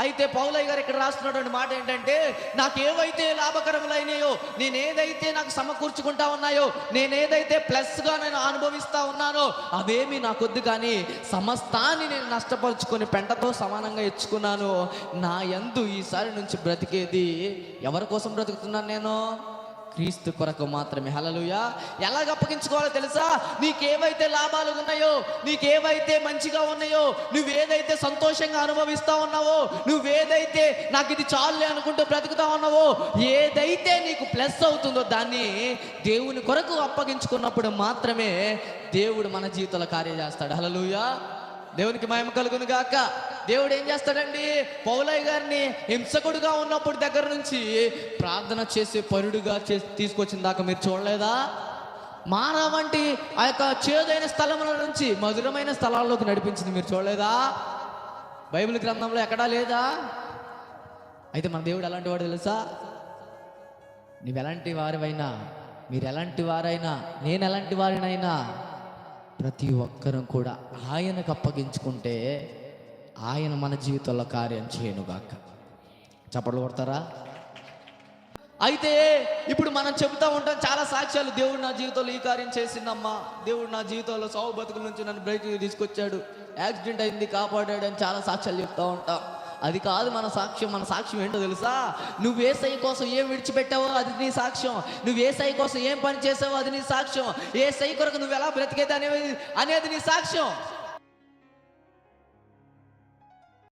అయితే పౌలయ్య గారు ఇక్కడ రాస్తున్నటువంటి మాట ఏంటంటే నాకు ఏవైతే లాభకరములైనాయో నేను ఏదైతే నాకు సమకూర్చుకుంటా ఉన్నాయో నేను ఏదైతే ప్లస్గా నేను అనుభవిస్తా ఉన్నానో అవేమి నాకొద్దు కానీ సమస్తాన్ని నేను నష్టపరుచుకొని పెంటతో సమానంగా ఇచ్చుకున్నాను నా ఎందు ఈసారి నుంచి బ్రతికేది ఎవరి కోసం బ్రతుకుతున్నాను నేను? క్రీస్తు కొరకు మాత్రమే. హలలుయా ఎలాగ అప్పగించుకోవాలో తెలుసా? నీకేవైతే లాభాలు ఉన్నాయో నీకేవైతే మంచిగా ఉన్నాయో నువ్వేదైతే సంతోషంగా అనుభవిస్తా ఉన్నావో నువ్వేదైతే నాకు ఇది చాలులే అనుకుంటూ బ్రతుకుతా ఉన్నావో ఏదైతే నీకు ప్లస్ అవుతుందో దాన్ని దేవుని కొరకు అప్పగించుకున్నప్పుడు మాత్రమే దేవుడు మన జీవితంలో కార్యం చేస్తాడు. హలలుయా దేవునికి మయం కలుగును గాక. దేవుడు ఏం చేస్తాడండి? పౌలయ్య గారిని హింసకుడుగా ఉన్నప్పుడు దగ్గర నుంచి ప్రార్థన చేసే పరుడుగా చేసి తీసుకొచ్చిన దాకా మీరు చూడలేదా? మానవ వంటి ఆ యొక్క చేదైన స్థలముల నుంచి మధురమైన స్థలాల్లోకి నడిపించింది మీరు చూడలేదా? బైబిల్ గ్రంథంలో ఎక్కడా లేదా? అయితే మన దేవుడు ఎలాంటి వాడు తెలుసా? నువ్వు ఎలాంటి వారివైనా మీరు ఎలాంటి వారైనా నేను ఎలాంటి వారినైనా ప్రతి ఒక్కరం కూడా ఆయనకు అప్పగించుకుంటే ఆయన మన జీవితంలో కార్యం చేయనుగాక చప్పట్లు కొడతారా? అయితే ఇప్పుడు మనం చెబుతా ఉంటాం చాలా సాక్ష్యాలు. దేవుడు నా జీవితంలో ఈ కార్యం చేసిందమ్మా. దేవుడు నా జీవితంలో సావు బతుకుల నుంచి నన్ను బయటికి తీసుకొచ్చాడు. యాక్సిడెంట్ అయింది కాపాడాడు అని చాలా సాక్ష్యాలు చెప్తా ఉంటాం. అది కాదు మన సాక్ష్యం. మన సాక్ష్యం ఏంటో తెలుసా? నువ్వు ఏసై కోసం ఏం విడిచిపెట్టావో అది నీ సాక్ష్యం. నువ్వు ఏసై కోసం ఏం పని చేసావో అది నీ సాక్ష్యం. ఏ సై కొరకు నువ్వు ఎలా బ్రతికేది అనేది అనేది నీ సాక్ష్యం.